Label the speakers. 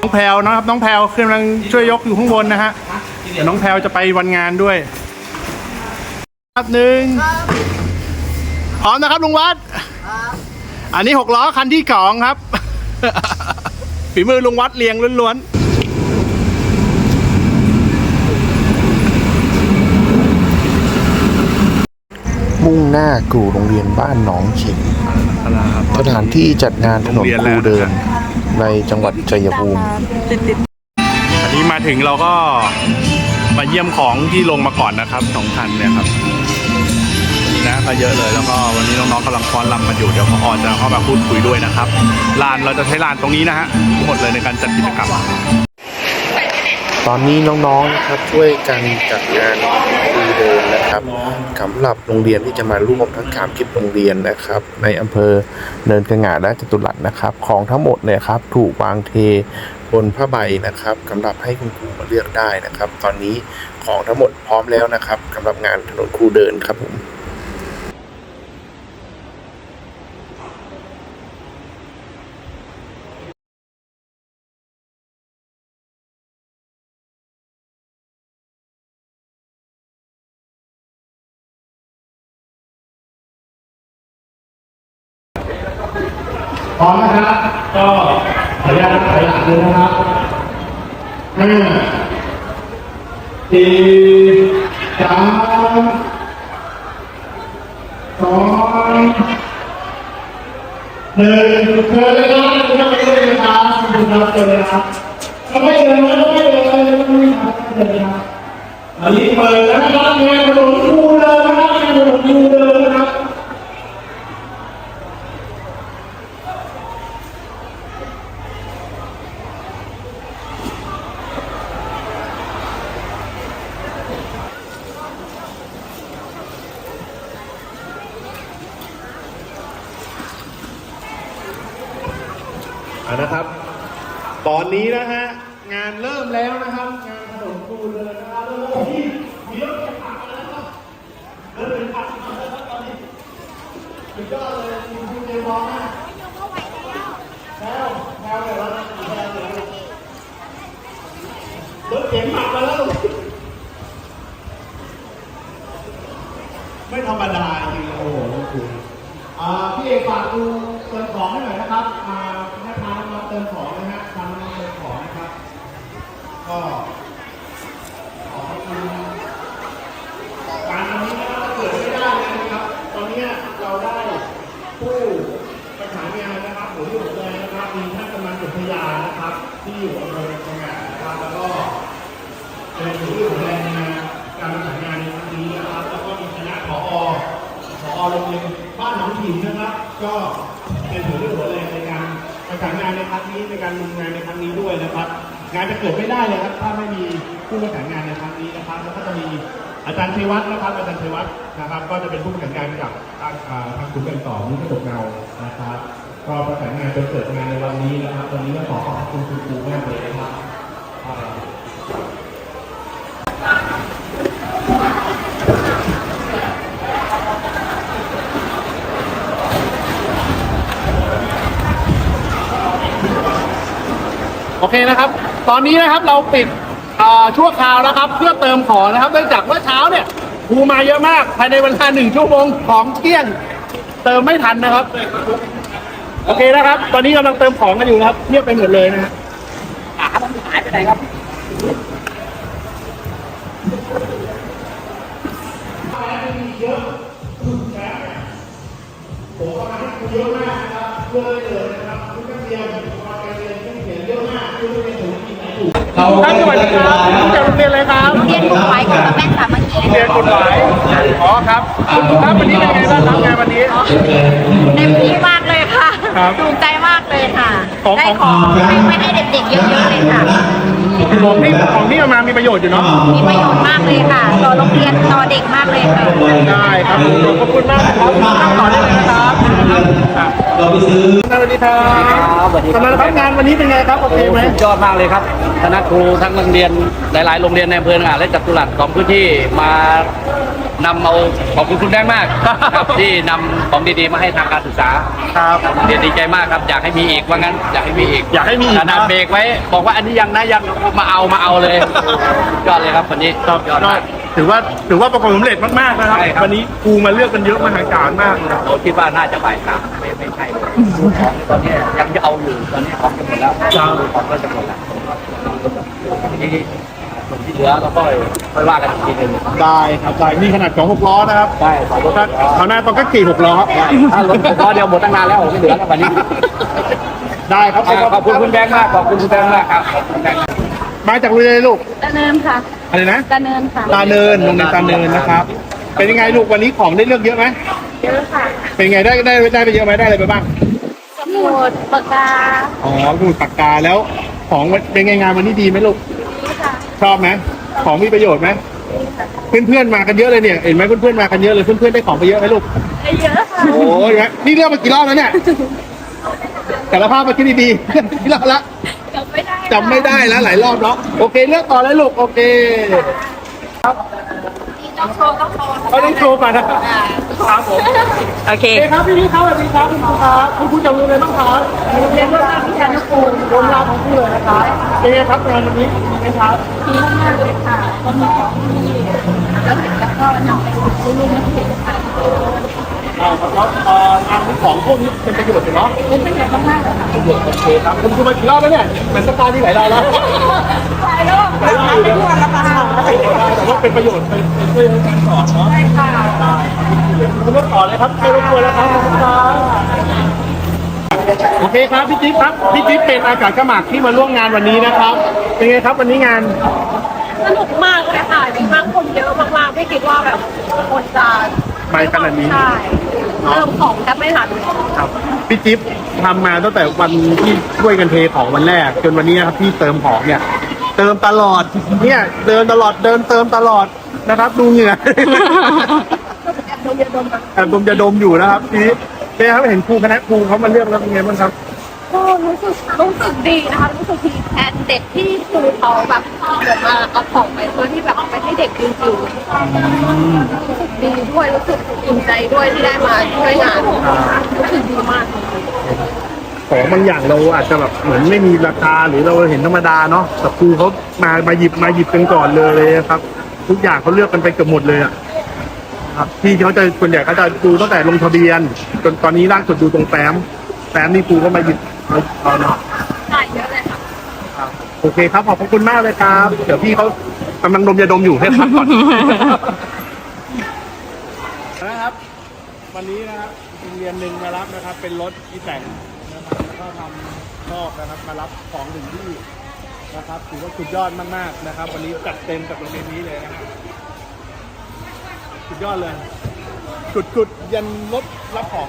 Speaker 1: น้องแพลวนะครับน้องแพลวกำลังช่วยยกอยู่ข้างบนนะฮะเดี๋ยวน้องแพลวจะไปวันงานด้วยครับหนึ่งพร้อมนะครับลุงวัดอันนี้หกล้อคันที่สองครับ ฝีมือลุงวัดเลียงล้วนๆ
Speaker 2: มุ่งหน้ากู่โรงเรียนบ้านหนองฉิง
Speaker 1: ครับ
Speaker 2: สถานที่จัดงานถนนคูเดินในจังหวัดชัยภูมิ
Speaker 1: อันนี้มาถึงเราก็มาเยี่ยมของที่ลงมาก่อนนะครับสองคันเนี่ยครับนี่นะก็เยอะเลยแล้วก็วันนี้น้องๆกำลังฟ้อนรำกันอยู่เดี๋ยวพออจะเข้ามาพูดคุยด้วยนะครับลานเราจะใช้ลานตรงนี้นะฮะทั้งหมดเลยในการจัดกิจกรรม
Speaker 2: ต อนนี้น้องๆนะครับช่วยกันจัดงานคูเดินนะครับสำหรับโรงเรียนที่จะมาร่วมทั้งสามสิบโรงเรียนนะครับ ในอำเภอเนินกระหงาและจตุรัสนะครับ ของทั้งหมดเนี่ยครับถูกวางเทบนผ้าใบนะครับสำหรับให้คุณครูมาเลือกได้นะครับ ตอนนี้ของทั้งหมดพร้อมแล้วนะครับสำหรับงานถนนคูเดินครับผม
Speaker 1: พร้อมนะครับ ก็ขออนุญาตถอยหลังเลยนะครับห้าสี่สามสองหนึ่งเชิญเลยครับเชิญเลยครับขอบคุณครับเชิญเลยครับก็ไมเดินนะก็ไม่เดินเลยก็ไมครับเชิญเลยครับอันนี้เปิดนะครับเงานถนนคูเดินะครับเงานถนนคูเดินนะครับ อะนะครับ ตอนนี้นะฮะ งานเริ่มแล้วนะครับ งานถนนคูเดินนะครับเริ่มที่มีรถเก็บผักมาแล้วครับเริ่มเป็นผักมาแล้วครับตอนนี้สุดยอดเลยคุณคุณเจมองนะแล้วแล้วแต่ว่าแล้วแต่ว่ารถเก็บผักมาแล้ว ไม่ธรรมดาจริงๆโอ้โหคุณพี่เอกฝากดูเติมของให้หน่อยนะครับมาเติมของนะฮะทำมาเติมของนะครับ ก็ขอบคุณการวันนี้นะครับเกิดไม่ได้เลยนะครับ ตอนนี้เราได้ผู้ประสานงานนะครับหัวที่หัวแรงนะครับ มีท่านกำนันสุทยานะครับ ที่อยู่อำเภอทำงานนะครับ แล้วก็ เป็นผู้ที่ดูแลในการประสานงานในครั้งนี้นะครับ แล้วก็มีคณะผอ ผอโรงเรียนบ้านหนองถิ่นนะครับ ก็เป็นผู้ที่ดูแลในการประสานงานในครั้งนี้ใน การลงงานในครั้งนี้ด้วยนะครับ งานจะเกิดไม่ได้เลยครับ ถ้าไม่มีผู้ประสานงานในครั้งนี้นะครับ แล้วก็จะมีอาจารย์เทวัฒน์นะครับ อาจารย์เทวัฒน์นะครับ ก็จะเป็นผู้ประสานงานกับทางทางกลุ่มกันต่อมุ้กระจกเงานะครับ ก็ประสานงานจนเกิดงานในวันนี้นะครับวันนี้ก็ขอขอบคุณคุณครูมากเลยนะครับอ่า โอ เคนะครับ ตอนนี้นะครับเราปิดอ่าชั่วคราวแล้วครับ เพื่อเติมของนะครับเนื่องจากว่าเช้าเนี่ยครูมาเยอะมากภายในเวลาหนึ่งชั่วโมงของเที่ยง เติมไม่ทันนะครับ โอเคนะครับ ตอนนี้กำลังเติมของกันอยู่นะครับเทียบไปหมดเลยนะฮะ ขามันหายไปไหนครับ ครับสวัสดีครับจากโรงเรียนอะไรครับ
Speaker 3: เรียนกฎหมายกับแม่สามัคคี
Speaker 1: เรียนกฎหมายอ๋อครับคุณครูครับวันนี้เป็นไงบ้างครับงานวันนี้
Speaker 3: เต็มที่มากเลยค่ะ
Speaker 1: ครับ
Speaker 3: ถูกใจมากเลยค่ะ
Speaker 1: ของ
Speaker 3: ได้
Speaker 1: ของ
Speaker 3: ของให้ไว้ให้เด็กๆเยอะๆเลยค่ะ
Speaker 1: ของที่ของที่เอามามีประโยชน์อยู่เนาะ
Speaker 3: มีประโยชน์มากเลยค่ะ ต่อโรงเรียนต่อเด็กมากเลยค่ะ
Speaker 1: ได้ครับขอบคุณมากครับนั่งต่อได้เลยนะครับครับ
Speaker 4: เราไปซื้อ
Speaker 1: สวัสดีครับ
Speaker 4: สวัสดีครับ
Speaker 1: กำลังรับงานวันนี้เป็นไงครับโอเคไหม
Speaker 4: สุดยอดมากเลยครับคณะครูทั้งโรงเรียนหลาย ๆ โรงเรียนในอำเภอหนองหานและจัตุรัสของพื้นที่มา นำเอาขอบคุณคุณแบงค์มากครับ ที่นำของดีๆมาให้ทางการศึกษา
Speaker 1: ครับ
Speaker 4: เรียนดีใจมากครับอยากให้มีอีกว่างั้นอยากให้มีอีก
Speaker 1: อยากให้มีอีก
Speaker 4: ขนาด
Speaker 1: นะ
Speaker 4: เบรกไว้ บอกว่าอันนี้ยังนะยังมาเอามาเอาเลยยอดเลยครับคนนี้
Speaker 1: ครับ
Speaker 4: ยอด
Speaker 1: ก็
Speaker 4: มาก
Speaker 1: ถือว่าถือว่าประสบความสำเร็จมากๆนะครับ
Speaker 4: ใช่ครับ
Speaker 1: วันนี้ครูมาเลือกกันเยอะมหาศาลมากนะ
Speaker 4: เราคิดว่าน่าจะบ่ายสามไม่ไม่ใช่เลยของตอนนี้ยังจะเอาอยู่ตอนนี้ของจะหมดแล้วของก็จะหมดแล้ว ทีนี้ส่วนที่เหลือเราก็ค่อยว่ากันอีกทีหนึง
Speaker 1: ได้ครับได้นี่ขนาดของหกล้อนะครับ
Speaker 4: ใช่ขอรถ
Speaker 1: ถ้าคราวหน้าต้องก็ขี่หกล้อ
Speaker 4: ถ้ารถผมก็เดียวหมดตั้งนานแล้วไม่เหลือแล้ววันนี้
Speaker 1: ได้ครับ
Speaker 4: อ่าขอบคุณคุณแบงค์มากขอบคุณคุณแบงค์มากครับขอบคุณแบงค์
Speaker 1: มาจากโรงเรียนอะไรลูก
Speaker 3: ตาเนินค่ะ
Speaker 1: อะไรนะ
Speaker 3: ตาเนินค่ะ
Speaker 1: ตาเนินโรงเรียนตาเนินนะครับ เป็นยังไงลูกวันนี้ของได้เลือกเยอะไหม
Speaker 3: เยอะค่ะ
Speaker 1: เป็นไงได้ได้ได้ไปเยอะไหมได้อะไรไปบ้าง
Speaker 3: สมุดปากกา
Speaker 1: อ๋อสมุดปากกาแล้ว ของเป็นไงงานวันนี้ดีไหมลูก
Speaker 3: นี่ค่ะ
Speaker 1: ชอบไหมของมีประโยชน์ไหมเพื่อนๆมากันเยอะเลยเนี่ยเห็นไหมเพื่อนๆมากันเยอะเลยเพื่อนๆได้ของไปเยอะไหมลูก
Speaker 3: ได้เยอะค่ะ
Speaker 1: โอ้ยนี่เลือกมากี่รอบแล้วเนี่ยแต่ละภาพมาคิดดีๆกี่รอบละ
Speaker 3: จำไม่ได้
Speaker 1: จำไม่ได้แล้วหลายรอบแล้วโอเคเลือกต่อเลยลูกโอเค
Speaker 3: ต้องโชว์ต้องโชว์
Speaker 1: เขาต้องโชว์มานะครับผม
Speaker 3: โอเค
Speaker 1: โอเคครับพี่พี่ครับสวัสดีครับคุณครูครับคุณครูจะรู้อะไรบ้างครับเรียนว่าวิชานุกูลรวมรามของครูเลยนะครับเป็นไงครับงานวันนี้ดีไหมครับ
Speaker 3: ดีมากๆเลยค่ะก็มีของที่แล้วเห็นแล้วก็นำไปสู่ลูกนักเรียนค่ะ
Speaker 1: อ่าแล้วเอ่องานของพวกนี้เป็นประโยชน์อยู่เนาะ
Speaker 3: เป็นประโยชน์มากๆเลยค่ะ
Speaker 1: ประโยชน์โอเคครับคุณครูมากี่รอบแล้วเนี่ยเหมือนสตาร์ที่หลายรอบแล้ว
Speaker 3: หลายรอบ
Speaker 1: หลายรอบอยู่นะแต่ว่าเป็นประโยชน์เป็นเป็นช่วยในการสอนเนาะ
Speaker 3: ใช่ค่ะ
Speaker 1: คุณก็ต่อเลยครับไม่รบกวนแล้วครับขอบคุณครับโอเคครับพี่จิ๊บครับพี่จิ๊บเป็นอากาศกระหมากที่มาร่วมงานวันนี้นะครับ เป็นไงครับวันนี้งาน
Speaker 3: สนุกมากเลยค่ะดีมากคนเยอะมากๆไม่คิดว่าแบบคนจะ
Speaker 1: ไปขนาดนี้
Speaker 3: ใช่เริ่มของแทบไม่ทัน
Speaker 1: ครับพี่จิ๊บทำมาตั้งแต่วันที่ช่วยกันเทของวันแรก จนวันนี้นะครับพี่เติมของเนี่ย เติมตลอด เนี่ยเดินตลอดเดินเติมตลอดนะครับ ดูเหงื่อแอบดมจะดมอยู่นะครับทีนี้เนี่ยครับเห็นครูคณะครูเขามาเลือกแล้วเป็นไงบ้างครับ
Speaker 3: ก็รู้สึกรู้สึกดีนะคะรู้สึกดีแทนเด็กที่ครูเขาแบบเหมือนมาเอาของไปเพื่อที่แบบไปให้เด็กจริงๆรู้สึกดีด้วยรู้สึกภูมิใจด้วยที่ได้มาช่วยงานรู้สึกดีมาก
Speaker 1: ของบางอย่างเราอาจจะแบบเหมือนไม่มีราคาหรือเราเห็นธรรมดาเนาะแต่ครูเขามามาหยิบมาหยิบกันก่อนเลยเลยครับ ทุกอย่างเขาเลือกกันไปเกือบหมดเลยอะครับที่เขาจะส่วนใหญ่เขาจะดูตั้งแต่ลงทะเบียน จนตอนนี้ล่าสุดดูตรงแฟ้มแฟ้มนี่ครูก็มาหยิบมาเอาเนาะ
Speaker 3: ใช่เยอะเลยค่ะ
Speaker 1: โอเคครับขอบคุณมากเลยครับ เดี๋ยวพี่เขากำลังดมยาดมอยู่ให้พักก่อนนะครับ วันนี้นะครับโรงเรียนหนึ่งมารับนะครับ เป็นรถอีแตงนะครับแล้ว ก็ทำชอบนะครับมารับของถึงที่นะครับถือว่าสุดยอดมากๆนะครับ วันนี้จัดเต็มกับโรงเรียนนี้เลยนะครับสุดยอดเลยจุดจุดๆยันรถรับของ